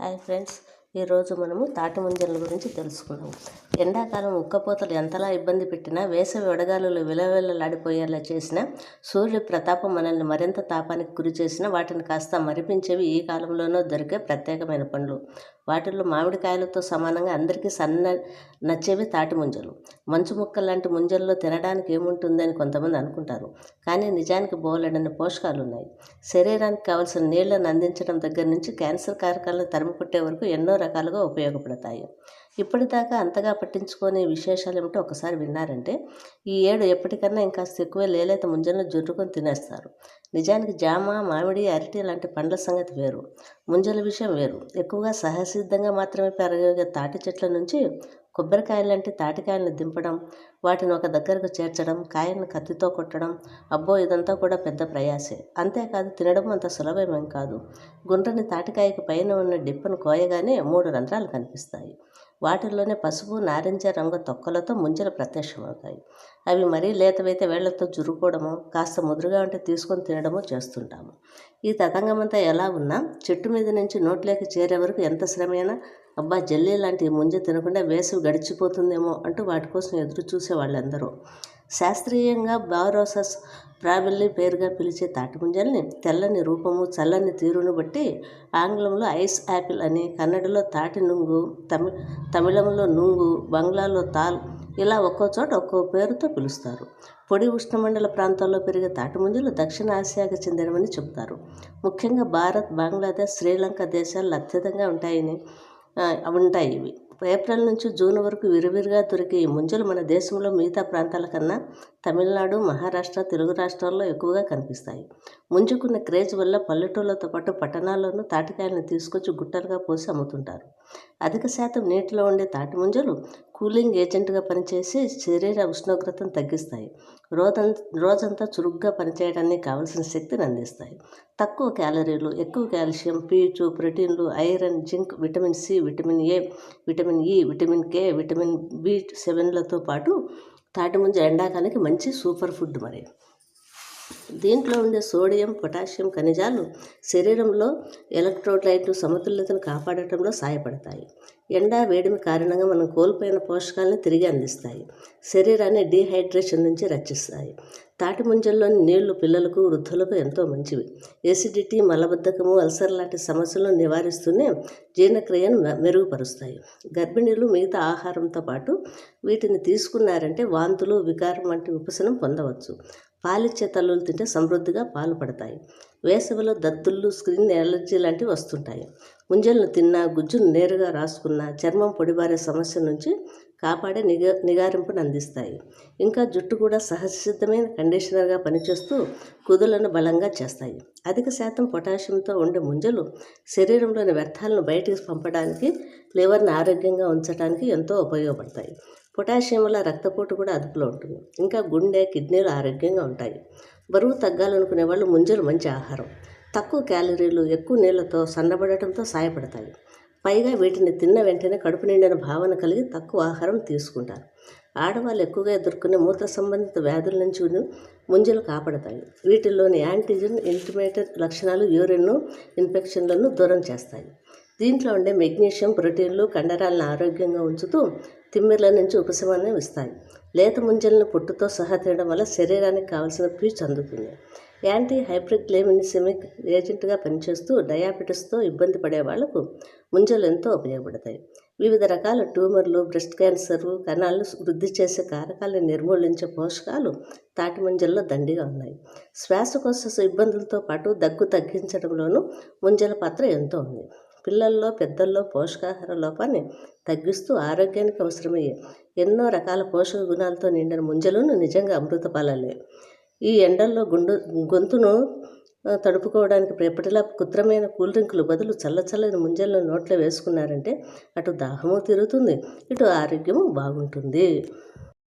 Hi friends ఈరోజు మనము తాటి ముంజల గురించి తెలుసుకుందాం. ఎండాకాలం ఉక్కపోతలు ఎంతలా ఇబ్బంది పెట్టినా వేసవి వడగాలులు విలవిలలాడిపోయేలా చేసిన సూర్య ప్రతాపం మనల్ని మరింత తాపానికి గురి చేసిన వాటిని కాస్త మరిపించేవి ఈ కాలంలోనూ దొరికే ప్రత్యేకమైన పండ్లు. వాటిల్లో మామిడికాయలతో సమానంగా అందరికీ సన్న నచ్చేవి తాటి ముంజలు. మంచు ముక్క లాంటి ముంజల్లో తినడానికి ఏముంటుందని కొంతమంది అనుకుంటారు. కానీ నిజానికి బోలెడని పోషకాలు ఉన్నాయి శరీరానికి కావలసిన నీళ్ళను అందించడం దగ్గర నుంచి క్యాన్సర్ కారకాలను తరిమికొట్టే వరకు ఎన్నో రకాలుగా ఉపయోగపడతాయి. ఇప్పటిదాకా అంతగా పట్టించుకోని విశేషాలు ఏమిటో ఒకసారి విన్నారంటే ఈ ఏడు ఎప్పటికన్నా ఇంకా ఎక్కువ లేలేత ముంజలను జుర్రుకొని తినేస్తారు. నిజానికి జామ మామిడి అరటి లాంటి పండ్ల సంగతి వేరు. ముంజల విషయం వేరు. ఎక్కువగా సహసిద్ధంగా మాత్రమే పెరగే తాటి చెట్ల నుంచి కొబ్బరికాయలంటే లాంటి తాటికాయలను దింపడం వాటిని ఒక దగ్గరకు చేర్చడం కాయలను కత్తితో కొట్టడం అబ్బో ఇదంతా కూడా పెద్ద ప్రయాసే. అంతేకాదు తినడం అంత సులభమేం కాదు. గుండ్రని తాటికాయకి పైన ఉన్న డిప్పను కోయగానే మూడు రంధ్రాలు కనిపిస్తాయి. వాటిల్లోనే పసుపు నారింజ రంగు తొక్కలతో ముంజలు ప్రత్యక్షమవుతాయి. అవి మరీ లేతవైతే వేళ్ళతో జురుకోవడము కాస్త ముదురుగా ఉంటే తీసుకొని తినడమో చేస్తుంటాము. ఈ తతంగమంతా ఎలా ఉన్నా చెట్టు మీద నుంచి నోట్లోకి చేరే వరకు ఎంత శ్రమైనా? అబ్బా జల్లీ లాంటి ముంజ తినకుండా వేసవి గడిచిపోతుందేమో అంటూ వాటి కోసం ఎదురు చూసే వాళ్ళందరూ. శాస్త్రీయంగా బారోసస్ ప్రాబిల్లీ పేరుగా పిలిచే తాటిముంజల్ని తెల్లని రూపము చల్లని తీరును బట్టి ఆంగ్లంలో ఐస్ యాపిల్ అని కన్నడలో తాటి నుంగు తమి తమిళంలో నుంగు బంగ్లాలో తాల్ ఇలా ఒక్కో చోట ఒక్కో పేరుతో పిలుస్తారు. పొడి ఉష్ణమండల ప్రాంతాల్లో పెరిగే తాటిముంజలు దక్షిణ ఆసియాకు చెందినవని చెబుతారు. ముఖ్యంగా భారత్ బంగ్లాదేశ్ శ్రీలంక దేశాల్లో అత్యధికంగా ఉంటాయని ఉంటాయి ఇవి. ఏప్రిల్ నుంచి జూన్ వరకు విరివిరిగా దొరికే ఈ ముంజలు మన దేశంలో మిగతా ప్రాంతాల కన్నా తమిళనాడు మహారాష్ట్ర తెలుగు రాష్ట్రాల్లో ఎక్కువగా కనిపిస్తాయి. ముంజుకున్న క్రేజ్ వల్ల పల్లెటూళ్ళతో పాటు పట్టణాల్లోనూ తాటికాయలను తీసుకొచ్చి గుట్టలుగా పోసి అమ్ముతుంటారు. అధిక శాతం నీటిలో ఉండే తాటి ముంజలు కూలింగ్ ఏజెంట్గా పనిచేసి శరీర ఉష్ణోగ్రతను తగ్గిస్తాయి. రోజం రోజంతా చురుగ్గా పనిచేయడానికి కావలసిన శక్తిని అందిస్తాయి. తక్కువ క్యాలరీలు ఎక్కువ కాల్షియం పీచు ప్రోటీన్లు iron zinc vitamin C vitamin A vitamin E vitamin K vitamin B సెవెన్లతో పాటు తాటి ముంజ ఎండాకాలానికి మంచి సూపర్ ఫుడ్ మరి. దీంట్లో ఉండే సోడియం పొటాషియం ఖనిజాలు శరీరంలో ఎలక్ట్రోలైట్ సమతుల్యతను కాపాడటంలో సహాయపడతాయి ఎండ వేడిమి కారణంగా మనం కోల్పోయిన పోషకాలను తిరిగి అందిస్తాయి. శరీరాన్ని డీహైడ్రేషన్ నుంచి రక్షిస్తాయి. తాటి ముంజల్లోని నీళ్ళు పిల్లలకు వృద్ధులకు ఎంతో మంచివి. ఎసిడిటీ మలబద్ధకము అల్సర్ లాంటి సమస్యలను నివారిస్తూనే జీర్ణక్రియను మెరుగుపరుస్తాయి. గర్భిణీలు మిగతా ఆహారంతో పాటు వీటిని తీసుకున్నారంటే వాంతులు వికారం వంటి ఉపశనం పొందవచ్చు. పాలిచ్చే తల్లులు తింటే సమృద్ధిగా పాలు పడతాయి. వేసవిలో దద్దుళ్ళు స్క్రీన్ ఎలర్జీ లాంటివి వస్తుంటాయి. ముంజలను తిన్నా గుజ్జును నేరుగా రాసుకున్న చర్మం పొడిబారే సమస్య నుంచి కాపాడే నిగా నిగారింపును అందిస్తాయి. ఇంకా జుట్టు కూడా సహజసిద్ధమైన కండిషనర్గా పనిచేస్తూ కుదులను బలంగా చేస్తాయి. అధిక శాతం పొటాషియంతో ఉండే ముంజలు శరీరంలోని వ్యర్థాలను బయటికి పంపడానికి లివర్ని ఆరోగ్యంగా ఉంచడానికి ఎంతో ఉపయోగపడతాయి. పొటాషియం వల్ల రక్తపోటు కూడా అదుపులో ఉంటుంది. ఇంకా గుండె కిడ్నీలు ఆరోగ్యంగా ఉంటాయి. బరువు తగ్గాలనుకునే వాళ్ళు ముంజలు మంచి ఆహారం. తక్కువ క్యాలరీలు ఎక్కువ నీళ్ళతో సన్నబడటంతో సాయపడతాయి. పైగా వీటిని తిన్న వెంటనే కడుపు నిండిన భావన కలిగి తక్కువ ఆహారం తీసుకుంటారు. ఆడవాళ్ళు ఎక్కువగా ఎదుర్కొనే మూత్ర సంబంధిత వ్యాధుల నుంచి ముంజలు కాపాడతాయి. వీటిల్లోని యాంటీజన్ ఇంటిమేటెడ్ లక్షణాలు యూరిన్ ఇన్ఫెక్షన్లను దూరం చేస్తాయి. దీంట్లో ఉండే మెగ్నీషియం ప్రోటీన్లు కండరాలను ఆరోగ్యంగా ఉంచుతూ తిమ్మిర్ల నుంచి ఉపశమనం ఇస్తాయి లేత ముంజలను పొట్టుతో సహా తినడం వల్ల శరీరానికి కావలసిన పీచు అందుతుంది. యాంటీ హైప్రిక్లేమినిసిమిక్ ఏజెంట్గా పనిచేస్తూ డయాబెటీస్తో ఇబ్బంది పడే వాళ్ళకు ముంజలు ఎంతో ఉపయోగపడతాయి. వివిధ రకాల ట్యూమర్లు బ్రెస్ట్ క్యాన్సర్ కణాలు వృద్ధి చేసే కారకాలను నిర్మూలించే పోషకాలు తాటి ముంజల్లో దండిగా ఉన్నాయి. శ్వాసకోశ ఇబ్బందులతో పాటు దగ్గు తగ్గించడంలోనూ ముంజల పాత్ర ఎంతో ఉంది. పిల్లల్లో పెద్దల్లో పోషకాహార లోపాన్ని తగ్గిస్తూ ఆరోగ్యానికి అవసరమయ్యే ఎన్నో రకాల పోషక గుణాలతో నిండిన ముంజలను నిజంగా అమృత పాలలే ఈ ఎండల్లో గుండు గొంతును తడుపుకోవడానికి ఎప్పటిలా కుత్రమైన కూల్ డ్రింకులు బదులు చల్ల చల్లని ముంజలను నోట్లో వేసుకున్నారంటే అటు దాహము తిరుగుతుంది ఇటు ఆరోగ్యము బాగుంటుంది.